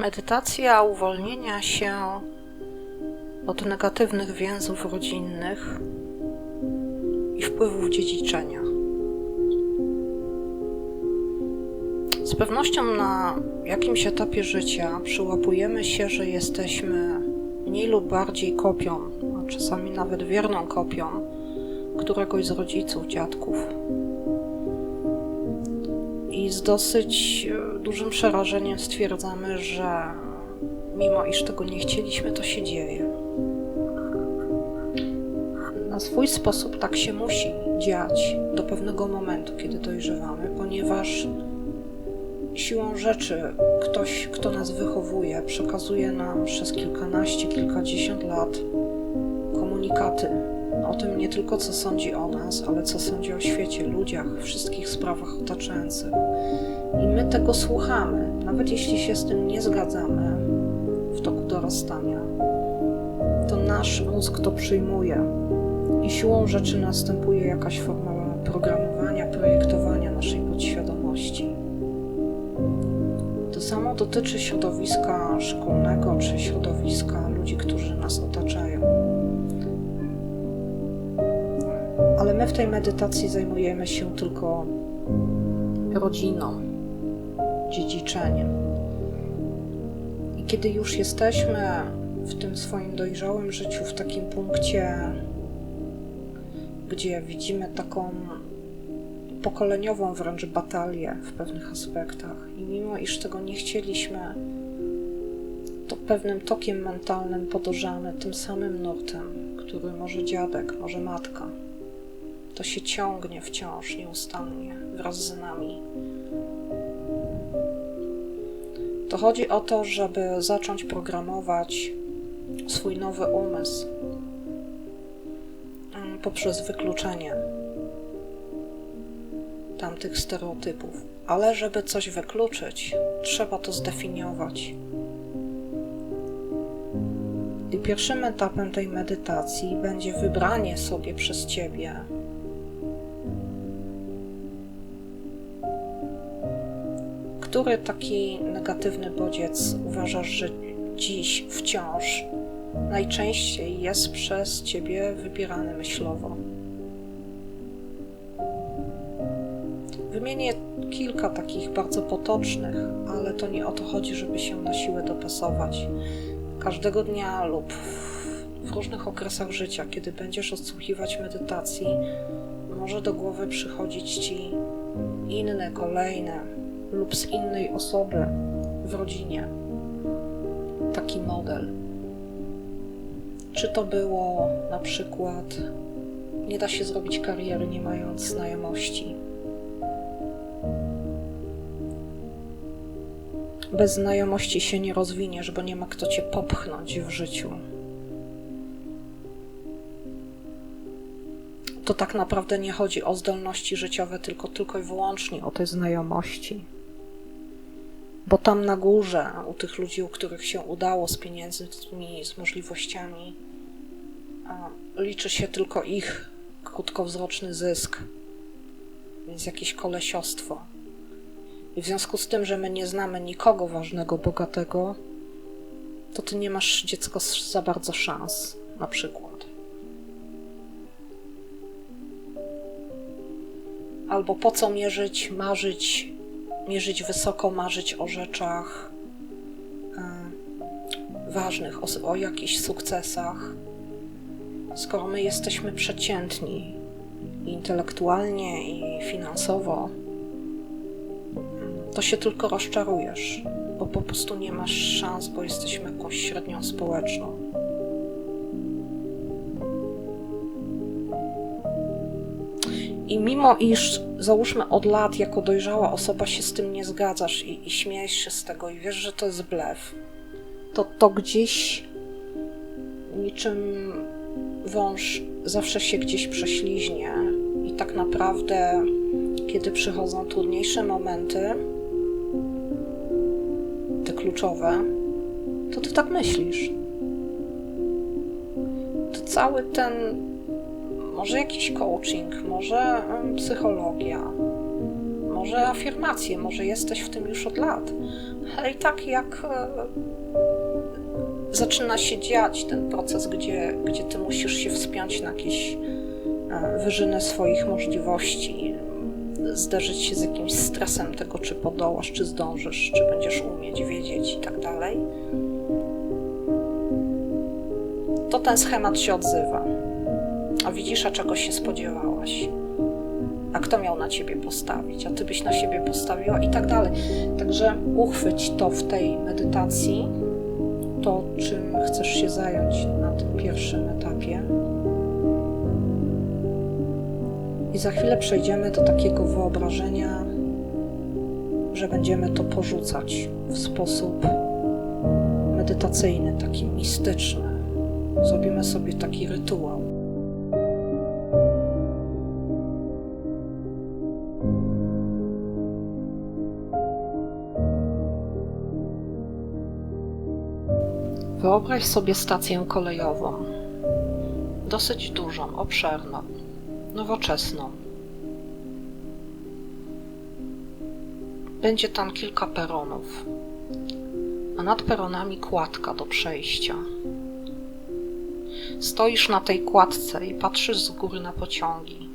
Medytacja uwolnienia się od negatywnych więzów rodzinnych i wpływów dziedziczenia. Z pewnością na jakimś etapie życia przyłapujemy się, że jesteśmy mniej lub bardziej kopią, a czasami nawet wierną kopią któregoś z rodziców, dziadków. I z dosyć dużym przerażeniem stwierdzamy, że mimo iż tego nie chcieliśmy, to się dzieje. Na swój sposób tak się musi dziać do pewnego momentu, kiedy dojrzewamy, ponieważ siłą rzeczy ktoś, kto nas wychowuje, przekazuje nam przez kilkanaście, kilkadziesiąt lat komunikaty o tym nie tylko co sądzi o nas, ale co sądzi o świecie, ludziach, wszystkich sprawach otaczających. I my tego słuchamy, nawet jeśli się z tym nie zgadzamy w toku dorastania. To nasz mózg to przyjmuje i siłą rzeczy następuje jakaś forma programowania, projektowania naszej podświadomości. To samo dotyczy środowiska szkolnego czy środowiska ludzi, którzy nas otaczają. Ale my w tej medytacji zajmujemy się tylko rodziną, dziedziczeniem. I kiedy już jesteśmy w tym swoim dojrzałym życiu, w takim punkcie, gdzie widzimy taką pokoleniową wręcz batalię w pewnych aspektach, i mimo iż tego nie chcieliśmy, to pewnym tokiem mentalnym podążamy tym samym nurtem, który może dziadek, może matka. To się ciągnie wciąż nieustannie wraz z nami. To chodzi o to, żeby zacząć programować swój nowy umysł mm, poprzez wykluczenie tamtych stereotypów. Ale żeby coś wykluczyć, trzeba to zdefiniować. I pierwszym etapem tej medytacji będzie wybranie sobie przez ciebie który taki negatywny bodziec uważasz, że dziś wciąż najczęściej jest przez ciebie wybierany myślowo? Wymienię kilka takich bardzo potocznych, ale to nie o to chodzi, żeby się na siłę dopasować. Każdego dnia lub w różnych okresach życia, kiedy będziesz odsłuchiwać medytacji, może do głowy przychodzić ci inne, kolejne lub z innej osoby w rodzinie taki model. Czy to było na przykład, nie da się zrobić kariery nie mając znajomości? Bez znajomości się nie rozwiniesz, bo nie ma kto cię popchnąć w życiu. To tak naprawdę nie chodzi o zdolności życiowe, tylko tylko i wyłącznie o te znajomości. Bo tam na górze, u tych ludzi, u których się udało z pieniędzmi, z możliwościami, liczy się tylko ich krótkowzroczny zysk, więc jakieś kolesiostwo. I w związku z tym, że my nie znamy nikogo ważnego, bogatego, to ty nie masz dziecko za bardzo szans, na przykład. Albo po co mierzyć, marzyć mierzyć wysoko, marzyć o rzeczach y, ważnych, o, o jakichś sukcesach, skoro my jesteśmy przeciętni intelektualnie i finansowo, to się tylko rozczarujesz, bo po prostu nie masz szans, bo jesteśmy jakąś średnią społeczną. I mimo iż, załóżmy, od lat jako dojrzała osoba się z tym nie zgadzasz i, i śmiejesz się z tego i wiesz, że to jest blef, to to gdzieś niczym wąż zawsze się gdzieś prześliźnie i tak naprawdę, kiedy przychodzą trudniejsze momenty, te kluczowe, to ty tak myślisz. To cały ten może jakiś coaching, może psychologia, może afirmacje, może jesteś w tym już od lat, ale i tak jak e, zaczyna się dziać ten proces, gdzie, gdzie ty musisz się wspiąć na jakieś e, wyżyny swoich możliwości, zderzyć się z jakimś stresem tego, czy podołasz, czy zdążysz, czy będziesz umieć, wiedzieć i tak dalej, to ten schemat się odzywa. Widzisz, a czego się spodziewałaś? A kto miał na ciebie postawić? A ty byś na siebie postawiła i tak dalej. Także uchwyć to w tej medytacji, to czym chcesz się zająć na tym pierwszym etapie. I za chwilę przejdziemy do takiego wyobrażenia, że będziemy to porzucać w sposób medytacyjny, taki mistyczny. Zrobimy sobie taki rytuał. Wyobraź sobie stację kolejową. Dosyć dużą, obszerną, nowoczesną. Będzie tam kilka peronów, a nad peronami kładka do przejścia. Stoisz na tej kładce i patrzysz z góry na pociągi.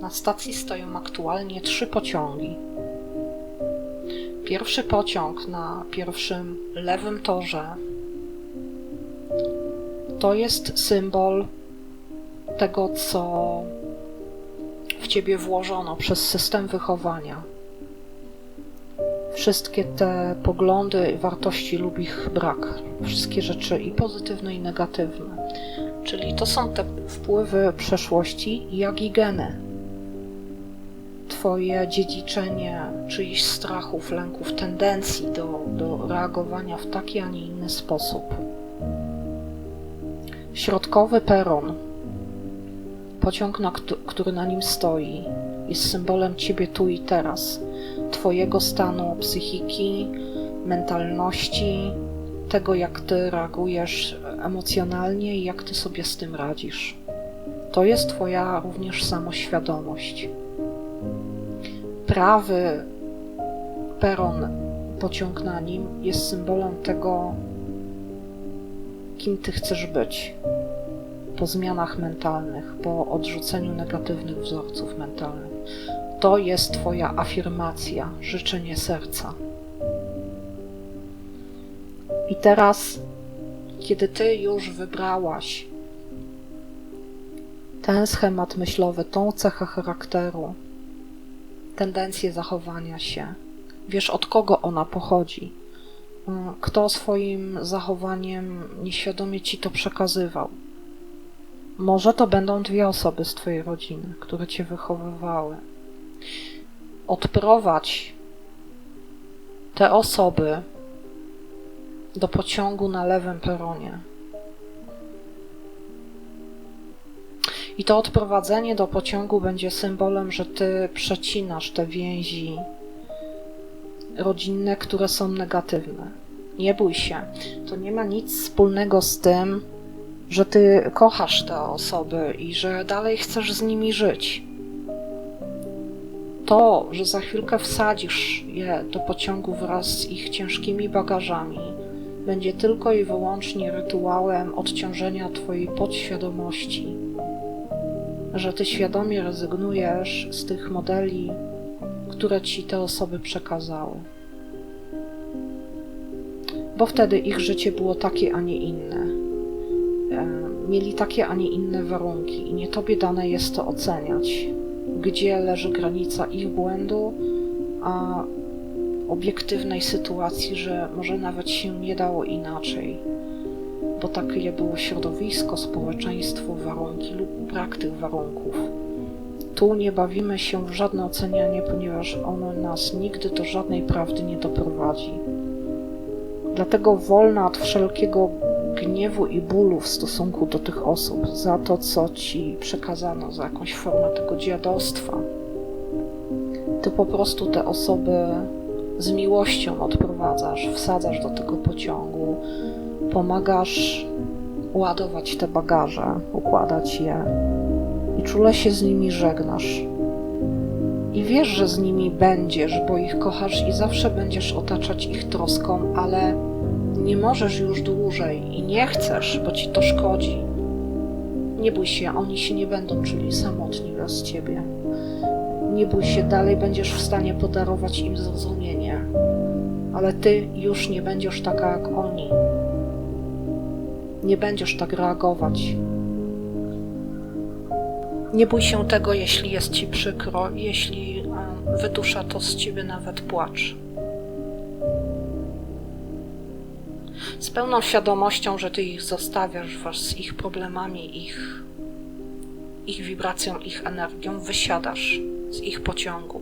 Na stacji stoją aktualnie trzy pociągi. Pierwszy pociąg na pierwszym lewym torze to jest symbol tego, co w ciebie włożono przez system wychowania. Wszystkie te poglądy, wartości lub ich brak, wszystkie rzeczy i pozytywne, i negatywne. Czyli to są te wpływy przeszłości, jak i geny. Twoje dziedziczenie czyichś strachów, lęków, tendencji do, do reagowania w taki, a nie inny sposób. Środkowy peron, pociąg, na który na nim stoi, jest symbolem ciebie tu i teraz, twojego stanu psychiki, mentalności, tego jak ty reagujesz emocjonalnie i jak ty sobie z tym radzisz. To jest twoja również samoświadomość. Prawy peron, pociąg na nim, jest symbolem tego, kim ty chcesz być po zmianach mentalnych, po odrzuceniu negatywnych wzorców mentalnych. To jest Twoja afirmacja, życzenie serca. I teraz, kiedy Ty już wybrałaś ten schemat myślowy, tą cechę charakteru, tendencję zachowania się, wiesz od kogo ona pochodzi, kto swoim zachowaniem nieświadomie ci to przekazywał. Może to będą dwie osoby z twojej rodziny, które cię wychowywały. Odprowadź te osoby do pociągu na lewym peronie. I to odprowadzenie do pociągu będzie symbolem, że ty przecinasz te więzi rodzinne, które są negatywne. Nie bój się. To nie ma nic wspólnego z tym, że ty kochasz te osoby i że dalej chcesz z nimi żyć. To, że za chwilkę wsadzisz je do pociągu wraz z ich ciężkimi bagażami, będzie tylko i wyłącznie rytuałem odciążenia Twojej podświadomości, że Ty świadomie rezygnujesz z tych modeli które ci te osoby przekazały. Bo wtedy ich życie było takie, a nie inne. E, mieli takie, a nie inne warunki, i nie tobie dane jest to oceniać, gdzie leży granica ich błędu, a obiektywnej sytuacji, że może nawet się nie dało inaczej, bo takie było środowisko, społeczeństwo, warunki lub brak tych warunków tu nie bawimy się w żadne ocenianie, ponieważ ono nas nigdy do żadnej prawdy nie doprowadzi. Dlatego wolna od wszelkiego gniewu i bólu w stosunku do tych osób za to, co ci przekazano, za jakąś formę tego dziadostwa. Ty po prostu te osoby z miłością odprowadzasz, wsadzasz do tego pociągu, pomagasz ładować te bagaże, układać je czule się z nimi żegnasz. I wiesz, że z nimi będziesz, bo ich kochasz i zawsze będziesz otaczać ich troską, ale nie możesz już dłużej i nie chcesz, bo ci to szkodzi. Nie bój się, oni się nie będą czuli samotni bez ciebie. Nie bój się, dalej będziesz w stanie podarować im zrozumienie, ale ty już nie będziesz taka jak oni. Nie będziesz tak reagować. Nie bój się tego, jeśli jest ci przykro, jeśli wydusza to z ciebie nawet płacz. Z pełną świadomością, że ty ich zostawiasz wraz z ich problemami, ich, ich wibracją, ich energią, wysiadasz z ich pociągu.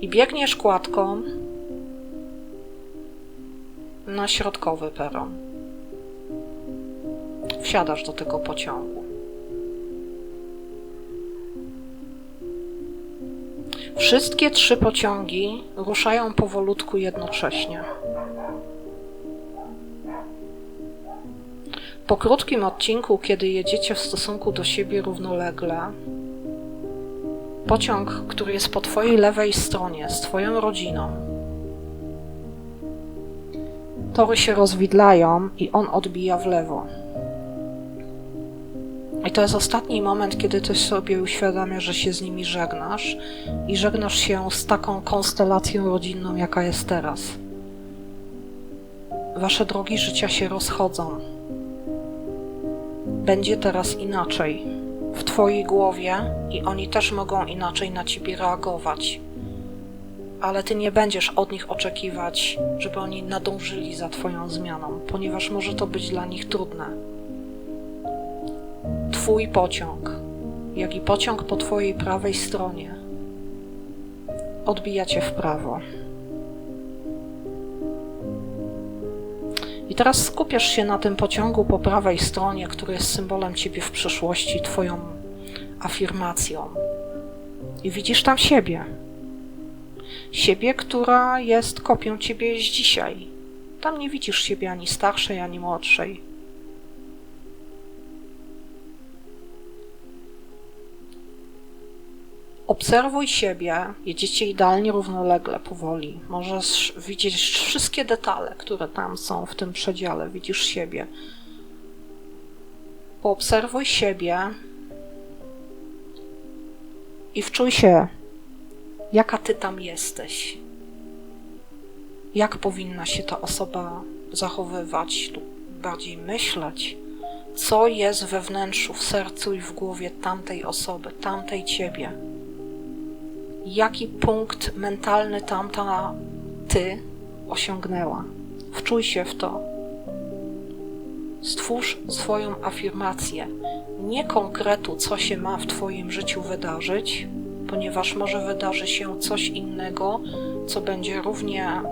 I biegniesz kładką na środkowy peron. Wsiadasz do tego pociągu. Wszystkie trzy pociągi ruszają powolutku jednocześnie. Po krótkim odcinku, kiedy jedziecie w stosunku do siebie równolegle, pociąg, który jest po Twojej lewej stronie, z Twoją rodziną, tory się rozwidlają i on odbija w lewo. To jest ostatni moment, kiedy ty sobie uświadamiasz, że się z nimi żegnasz i żegnasz się z taką konstelacją rodzinną, jaka jest teraz. Wasze drogi życia się rozchodzą. Będzie teraz inaczej. W twojej głowie i oni też mogą inaczej na ciebie reagować. Ale ty nie będziesz od nich oczekiwać, żeby oni nadążyli za twoją zmianą, ponieważ może to być dla nich trudne. Twój pociąg, jak i pociąg po Twojej prawej stronie, odbija Cię w prawo. I teraz skupiasz się na tym pociągu po prawej stronie, który jest symbolem Ciebie w przyszłości, Twoją afirmacją. I widzisz tam siebie. Siebie, która jest kopią Ciebie z dzisiaj. Tam nie widzisz siebie ani starszej, ani młodszej Obserwuj siebie, jedziecie idealnie równolegle, powoli. Możesz widzieć wszystkie detale, które tam są w tym przedziale. Widzisz siebie. Poobserwuj siebie i wczuj się, jaka ty tam jesteś. Jak powinna się ta osoba zachowywać, lub bardziej myśleć, co jest we wnętrzu, w sercu i w głowie tamtej osoby, tamtej ciebie jaki punkt mentalny tamta ty osiągnęła. Wczuj się w to. Stwórz swoją afirmację. Nie konkretu, co się ma w Twoim życiu wydarzyć, ponieważ może wydarzy się coś innego, co będzie równie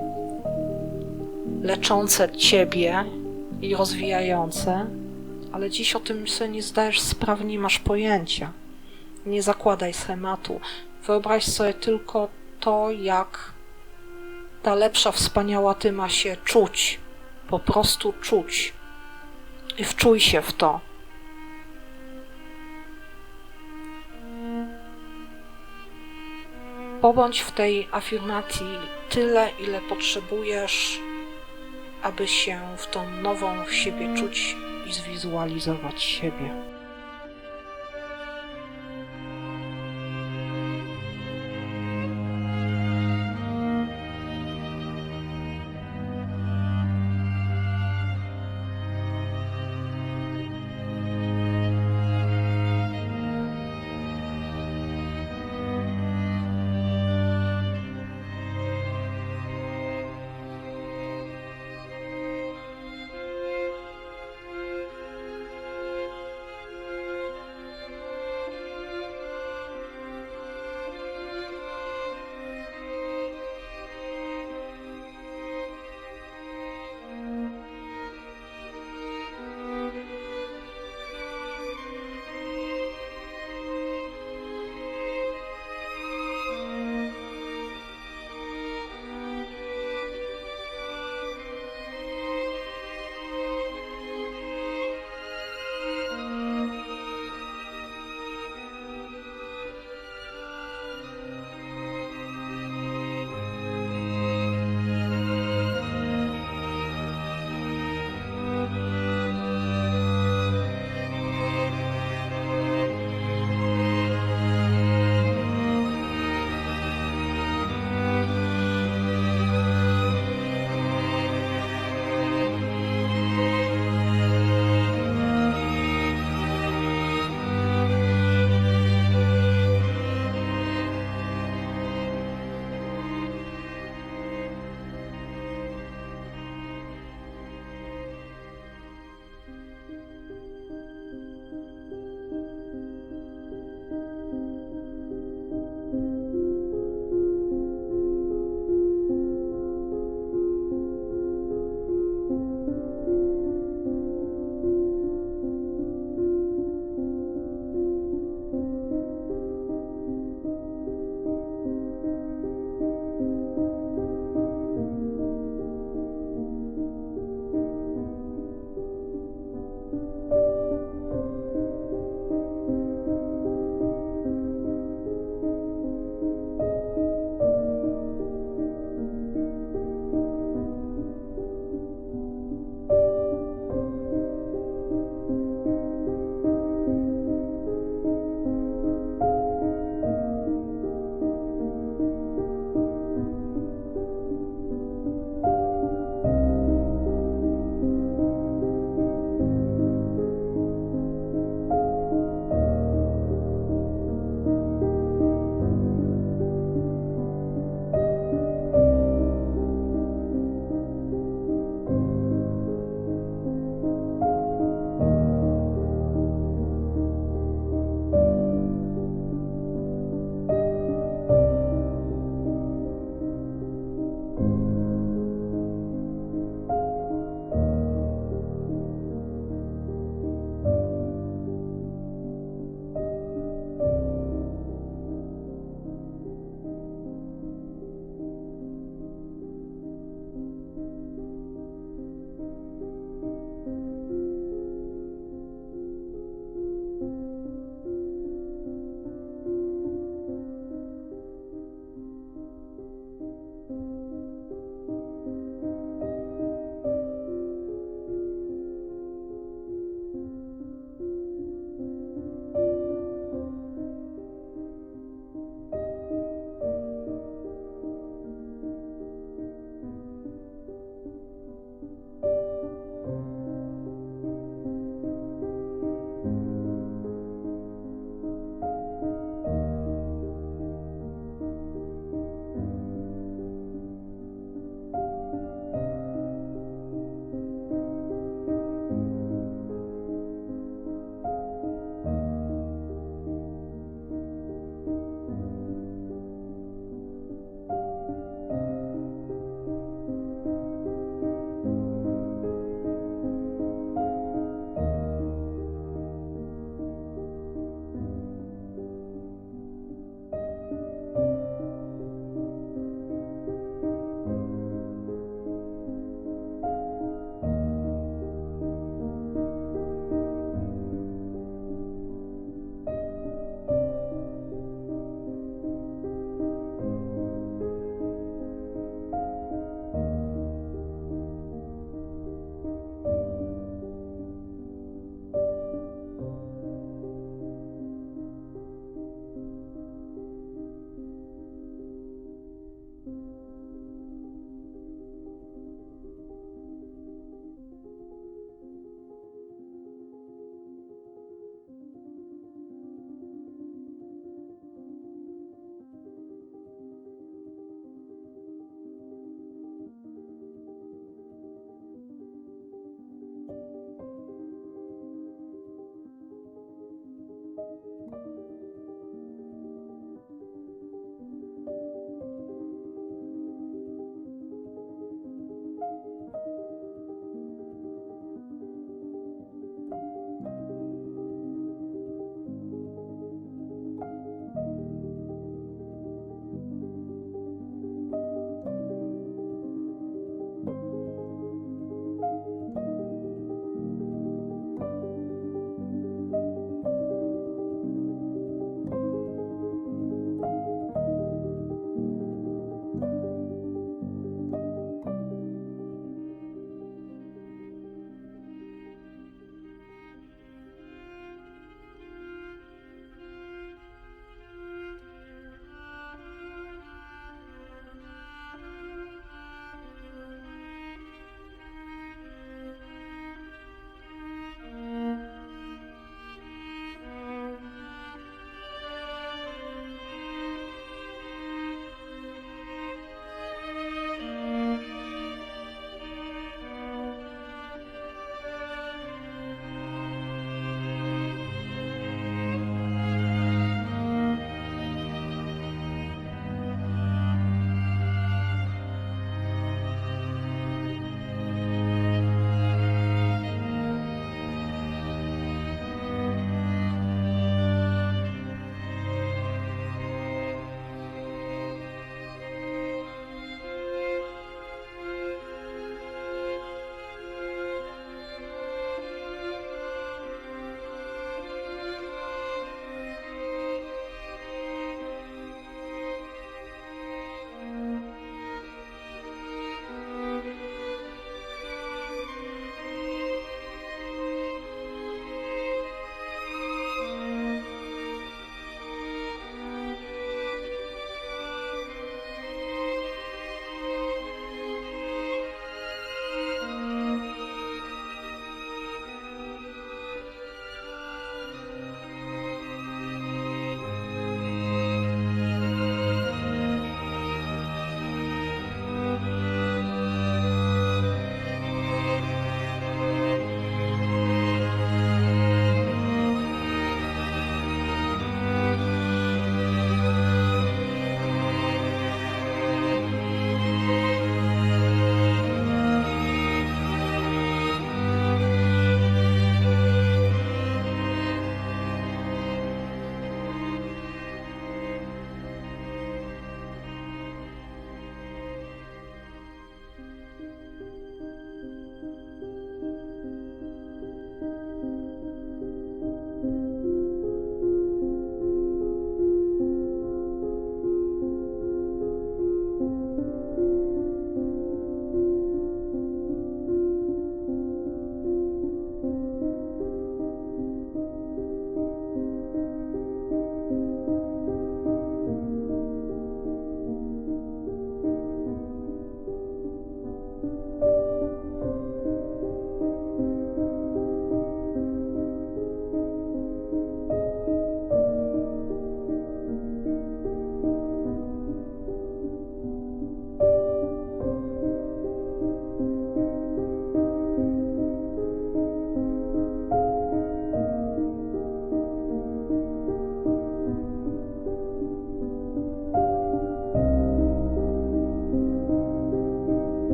leczące Ciebie i rozwijające, ale dziś o tym sobie nie zdajesz sprawy, nie masz pojęcia. Nie zakładaj schematu. Wyobraź sobie tylko to, jak ta lepsza, wspaniała ty ma się czuć. Po prostu czuć. I wczuj się w to. Pobądź w tej afirmacji tyle, ile potrzebujesz, aby się w tą nową siebie czuć i zwizualizować siebie.